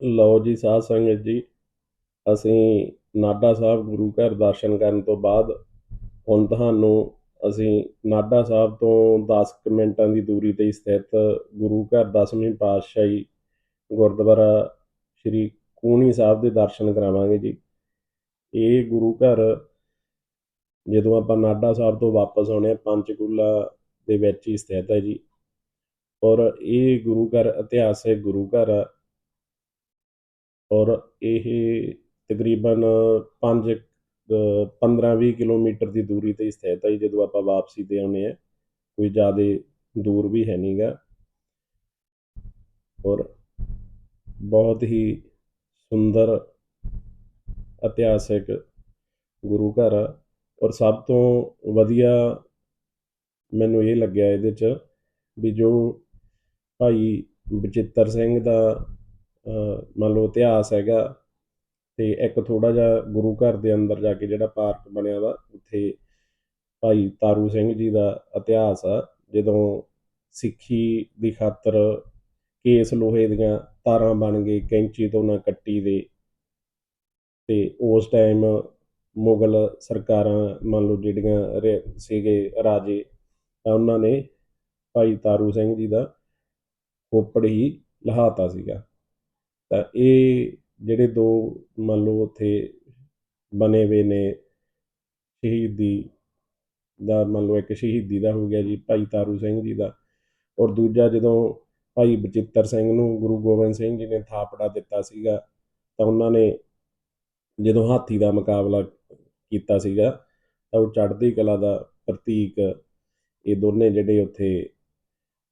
ਲਓ ਜੀ, ਸਾਧ ਸੰਗਤ ਜੀ, ਅਸੀਂ ਨਾਡਾ ਸਾਹਿਬ ਗੁਰੂ ਘਰ ਦਰਸ਼ਨ ਕਰਨ ਤੋਂ ਬਾਅਦ ਹੁਣ ਤੁਹਾਨੂੰ ਅਸੀਂ ਨਾਡਾ ਸਾਹਿਬ ਤੋਂ 10 ਕੁ ਮਿੰਟਾਂ ਦੀ ਦੂਰੀ ਤੇ ਸਥਿਤ ਗੁਰੂ ਘਰ ਦਸਵੀਂ ਪਾਤਸ਼ਾਹੀ ਗੁਰਦੁਆਰਾ ਸ੍ਰੀ ਕੂਣੀ ਸਾਹਿਬ ਦੇ ਦਰਸ਼ਨ ਕਰਾਵਾਂਗੇ ਜੀ। ਇਹ ਗੁਰੂ ਘਰ ਜਦੋਂ ਆਪਾਂ ਨਾਡਾ ਸਾਹਿਬ ਤੋਂ ਵਾਪਸ ਆਉਣੇ ਪੰਚਕੂਲਾ ਦੇ ਵਿੱਚ ਹੀ ਸਥਿਤ ਹੈ ਜੀ। ਔਰ ਇਹ ਗੁਰੂ ਘਰ, ਇਤਿਹਾਸਿਕ ਗੁਰੂ ਘਰ ਆ ਔਰ ਇਹ ਤਕਰੀਬਨ 5 15-20 ਕਿਲੋਮੀਟਰ ਦੀ ਦੂਰੀ ਤੇ ਸਥਿਤ ਹੈ ਜਦੋਂ ਆਪਾਂ ਵਾਪਸੀ ਤੇ ਆਉਨੇ ਆ ਕੋਈ ਜ਼ਿਆਦਾ ਦੂਰ ਵੀ ਹੈ ਨਹੀਂਗਾ ਔਰ ਬਹੁਤ ਹੀ ਸੁੰਦਰ, ਇਤਿਹਾਸਿਕ ਗੁਰੂ ਘਰ ਆ। ਔਰ ਸਭ ਤੋਂ ਵਧੀਆ ਮੈਨੂੰ ਇਹ ਲੱਗਿਆ ਇਹਦੇ 'ਚ ਵੀ ਜੋ ਭਾਈ ਬਚਿੱਤਰ ਸਿੰਘ ਦਾ ਮੰਨ ਲਓ ਇਤਿਹਾਸ ਹੈਗਾ ਤੇ ਇੱਕ ਥੋੜਾ ਜਿਹਾ ਗੁਰੂ ਘਰ ਦੇ ਅੰਦਰ ਜਾ ਕੇ ਜਿਹੜਾ ਪਾਰਕ ਬਣਿਆ ਵਾ, ਉੱਥੇ ਭਾਈ ਤਾਰੂ ਸਿੰਘ ਜੀ ਦਾ ਇਤਿਹਾਸ ਆ, ਜਦੋਂ ਸਿੱਖੀ ਦੀ ਖਾਤਰ ਕੇਸ ਲੋਹੇ ਦੀਆਂ ਤਾਰਾਂ ਬਣ ਗਏ, ਕੈਂਚੀ ਤੋਂ ਨਾ ਕੱਟੀ ਦੇ ਤੇ ਉਸ ਟਾਈਮ ਮੁਗਲ ਸਰਕਾਰਾਂ ਮੰਨ ਲਓ ਜਿਹੜੀਆਂ ਸੀਗੇ ਰਾਜੇ, ਤਾਂ ਉਹਨਾਂ ਨੇ ਭਾਈ ਤਾਰੂ ਸਿੰਘ ਜੀ ਦਾ ਖੋਪੜ ਹੀ ਲਹਾਤਾ ਸੀਗਾ। ਤਾਂ ਇਹ ਜਿਹੜੇ ਦੋ ਮੰਨ ਲਓ ਉੱਥੇ ਬਣੇ ਹੋਏ ਨੇ ਸ਼ਹੀਦੀ ਦਾ, ਮੰਨ ਲਓ ਇੱਕ ਸ਼ਹੀਦੀ ਦਾ ਹੋ ਗਿਆ ਜੀ, ਭਾਈ ਤਾਰੂ ਸਿੰਘ ਜੀ ਦਾ ਔਰ ਦੂਜਾ ਜਦੋਂ ਭਾਈ ਬਚਿੱਤਰ ਸਿੰਘ ਨੂੰ ਗੁਰੂ ਗੋਬਿੰਦ ਸਿੰਘ ਜੀ ਨੇ ਥਾਪੜਾ ਦਿੱਤਾ ਸੀਗਾ ਤਾਂ ਉਹਨਾਂ ਨੇ ਜਦੋਂ ਹਾਥੀ ਦਾ ਮੁਕਾਬਲਾ ਕੀਤਾ ਸੀਗਾ ਤਾਂ ਉਹ ਚੜ੍ਹਦੀ ਕਲਾ ਦਾ ਪ੍ਰਤੀਕ ਇਹ ਦੋਨੇ ਜਿਹੜੇ ਉੱਥੇ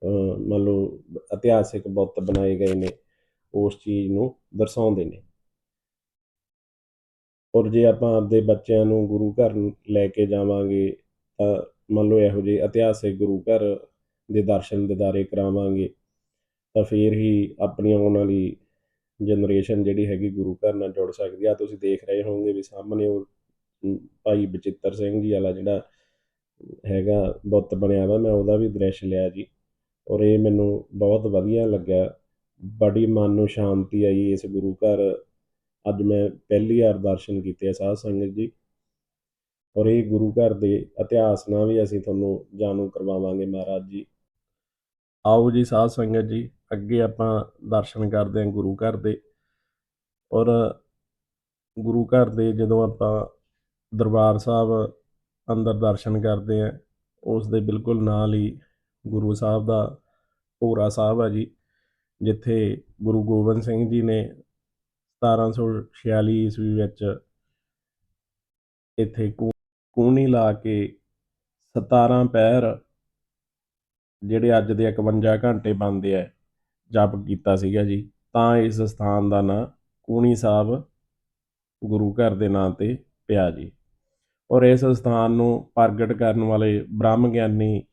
ਮੰਨ ਲਓ ਇਤਿਹਾਸਿਕ ਬੁੱਤ ਬਣਾਏ ਗਏ ਨੇ। ਉਸ ਚੀਜ਼ ਨੂੰ ਦਰਸਾਉਂਦੇ ਨੇ। ਔਰ ਜੇ ਆਪਾਂ ਆਪਦੇ ਬੱਚਿਆਂ ਨੂੰ ਗੁਰੂ ਘਰ ਲੈ ਕੇ ਜਾਵਾਂਗੇ, ਤਾਂ ਮੰਨ ਲਓ ਇਹੋ ਜਿਹੇ ਇਤਿਹਾਸਿਕ ਗੁਰੂ ਘਰ ਦੇ ਦਰਸ਼ਨ ਦਿਦਾਰੇ ਕਰਾਵਾਂਗੇ, ਤਾਂ ਫਿਰ ਹੀ ਆਪਣੀ ਆਉਣ ਵਾਲੀ ਜਨਰੇਸ਼ਨ ਜਿਹੜੀ ਹੈਗੀ ਗੁਰੂ ਘਰ ਨਾਲ ਜੁੜ ਸਕਦੀ ਆ। ਤੁਸੀਂ ਦੇਖ ਰਹੇ ਹੋਵੋਗੇ ਵੀ ਸਾਹਮਣੇ ਉਹ ਭਾਈ ਬਚਿੱਤਰ ਸਿੰਘ ਜੀ ਵਾਲਾ ਜਿਹੜਾ ਹੈਗਾ ਬੁੱਤ ਬਣਿਆ ਵਾ, ਮੈਂ ਉਹਦਾ ਵੀ ਦ੍ਰਿਸ਼ ਲਿਆ ਜੀ। ਔਰ ਇਹ ਮੈਨੂੰ ਬਹੁਤ ਵਧੀਆ ਲੱਗਿਆ ਬੜੀ ਮਨ ਨੂੰ ਸ਼ਾਂਤੀ ਆਈ ਇਸ ਗੁਰੂ ਘਰ। ਅੱਜ ਮੈਂ ਪਹਿਲੀ ਵਾਰ ਦਰਸ਼ਨ ਕੀਤੇ ਆ ਸਾਧ ਸੰਗਤ ਜੀ। ਔਰ ਇਹ ਗੁਰੂ ਘਰ ਦੇ ਇਤਿਹਾਸ ਨਾਲ ਵੀ ਅਸੀਂ ਤੁਹਾਨੂੰ ਜਾਣੂ ਕਰਵਾਵਾਂਗੇ ਮਹਾਰਾਜ ਜੀ। ਆਓ ਜੀ ਸਾਧ ਸੰਗਤ ਜੀ, ਅੱਗੇ ਆਪਾਂ ਦਰਸ਼ਨ ਕਰਦੇ ਹਾਂ ਗੁਰੂ ਘਰ ਦੇ। ਔਰ ਗੁਰੂ ਘਰ ਦੇ ਜਦੋਂ ਆਪਾਂ ਦਰਬਾਰ ਸਾਹਿਬ ਅੰਦਰ ਦਰਸ਼ਨ ਕਰਦੇ ਹਾਂ, ਉਸ ਦੇ ਬਿਲਕੁਲ ਨਾਲ ਹੀ ਗੁਰੂ ਸਾਹਿਬ ਦਾ ਭੋਰਾ ਸਾਹਿਬ ਆ ਜੀ। ਜਿੱਥੇ ਗੁਰੂ ਗੋਬਿੰਦ ਸਿੰਘ ਜੀ ਨੇ 1746 ਈਸਵੀ ਵਿੱਚ ਇੱਥੇ ਕੂ- ਕੂਹਣੀ ਲਾ ਕੇ 17 ਪਹਿਰ ਜਿਹੜੇ ਅੱਜ ਦੇ 51 ਘੰਟੇ ਬਣਦੇ ਆ, ਜਪ ਕੀਤਾ ਸੀਗਾ ਜੀ। ਤਾਂ ਇਸ ਸਥਾਨ ਦਾ ਨਾਂ ਕੂਣੀ ਸਾਹਿਬ ਗੁਰੂ ਘਰ ਦੇ ਨਾਂ ਤੇ ਪਿਆ ਜੀ। ਔਰ ਇਸ ਸਥਾਨ ਨੂੰ ਪ੍ਰਗਟ ਕਰਨ ਵਾਲੇ ਬ੍ਰਹਮ ਗਿਆਨੀ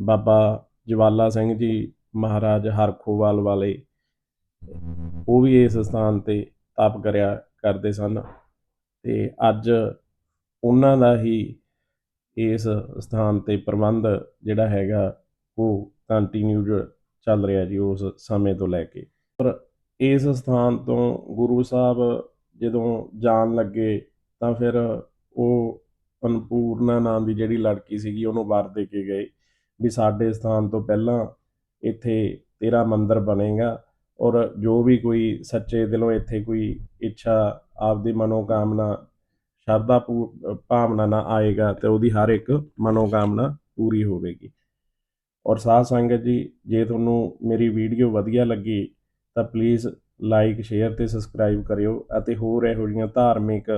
ਬਾਬਾ ਜਵਾਲਾ ਸਿੰਘ ਜੀ ਮਹਾਰਾਜ ਹਰਖੋਵਾਲ ਵਾਲੇ ਉਹ ਵੀ ਇਸ ਸਥਾਨ ਤੇ ਤਪ ਕਰਿਆ ਕਰਦੇ ਸਨ ਤੇ ਅੱਜ ਉਹਨਾਂ ਦਾ ਹੀ ਇਸ ਸਥਾਨ ਤੇ ਪ੍ਰਬੰਧ ਜਿਹੜਾ ਹੈਗਾ ਉਹ ਕੰਟੀਨਿਊਡ ਚੱਲ ਰਿਹਾ ਜੀ ਉਸ ਸਮੇਂ ਤੋਂ ਲੈ ਕੇ। ਪਰ ਇਸ ਸਥਾਨ ਤੋਂ ਗੁਰੂ ਸਾਹਿਬ ਜਦੋਂ ਜਾਣ ਲੱਗੇ ਤਾਂ ਫਿਰ ਉਹ ਅਨਪੂਰਨਾ ਨਾਮ ਦੀ ਜਿਹੜੀ ਲੜਕੀ ਸੀਗੀ ਉਹਨੂੰ ਵਰ ਦੇ ਕੇ ਗਏ ਵੀ ਸਾਡੇ ਸਥਾਨ ਤੋਂ ਪਹਿਲਾਂ ਇੱਥੇ ਤੇਰਾ ਮੰਦਿਰ ਬਣੇਗਾ ਔਰ ਜੋ ਵੀ ਕੋਈ ਸੱਚੇ ਦਿਲੋਂ ਇੱਥੇ ਕੋਈ ਇੱਛਾ, ਆਪਦੀ ਮਨੋਕਾਮਨਾ, ਸ਼ਰਧਾ ਪੂ- ਭਾਵਨਾ ਨਾਲ ਆਏਗਾ ਤੇ ਉਹਦੀ ਹਰ ਇੱਕ ਮਨੋਕਾਮਨਾ ਪੂਰੀ ਹੋਵੇਗੀ। ਔਰ ਸਾਧ ਸੰਗਤ ਜੀ, ਜੇ ਤੁਹਾਨੂੰ ਮੇਰੀ ਵੀਡੀਓ ਵਧੀਆ ਲੱਗੀ ਤਾਂ ਪਲੀਜ਼ ਲਾਈਕ, ਸ਼ੇਅਰ ਤੇ ਸਬਸਕ੍ਰਾਈਬ ਕਰਿਓ ਅਤੇ ਹੋਰ ਇਹੋ ਜਿਹੀਆਂ ਧਾਰਮਿਕ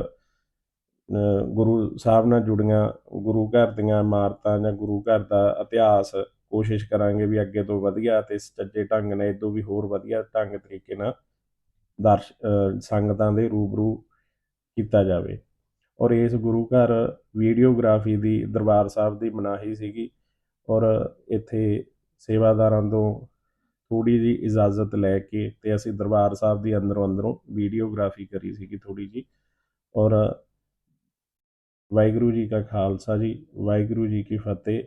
ਗੁਰੂ ਸਾਹਿਬ ਨਾਲ ਜੁੜੀਆਂ, ਗੁਰੂ ਘਰ ਦੀਆਂ ਇਮਾਰਤਾਂ ਜਾਂ ਗੁਰੂ ਘਰ ਦਾ ਇਤਿਹਾਸ ਕੋਸ਼ਿਸ਼ ਕਰਾਂਗੇ ਵੀ ਅੱਗੇ ਤੋਂ ਵਧੀਆ ਤੇ ਸੱਚੇ ਢੰਗ ਨਾਲ ਇਦੋਂ ਵੀ ਹੋਰ ਵਧੀਆ ਢੰਗ ਤਰੀਕੇ ਨਾਲ ਦਰਸ਼ ਸੰਗਤਾਂ ਦੇ ਰੂਬਰੂ ਕੀਤਾ ਜਾਵੇ। ਔਰ ਇਸ ਗੁਰੂ ਘਰ ਵੀਡੀਓਗ੍ਰਾਫੀ ਦੀ ਦਰਬਾਰ ਸਾਹਿਬ ਦੀ ਮਨਾਹੀ ਸੀਗੀ ਔਰ ਇੱਥੇ ਸੇਵਾਦਾਰਾਂ ਤੋਂ ਥੋੜੀ ਜੀ ਇਜਾਜ਼ਤ ਲੈ ਕੇ ਤੇ ਅਸੀਂ ਦਰਬਾਰ ਸਾਹਿਬ ਦੀ ਅੰਦਰੋਂ ਅੰਦਰੋਂ ਵੀਡੀਓਗ੍ਰਾਫੀ ਕਰੀ ਸੀਗੀ ਥੋੜੀ ਜੀ ਔਰ ਵਾਹਿਗੁਰੂ ਜੀ ਕਾ ਖਾਲਸਾ ਜੀ, ਵਾਹਿਗੁਰੂ ਜੀ ਕੀ ਫਤਿਹ।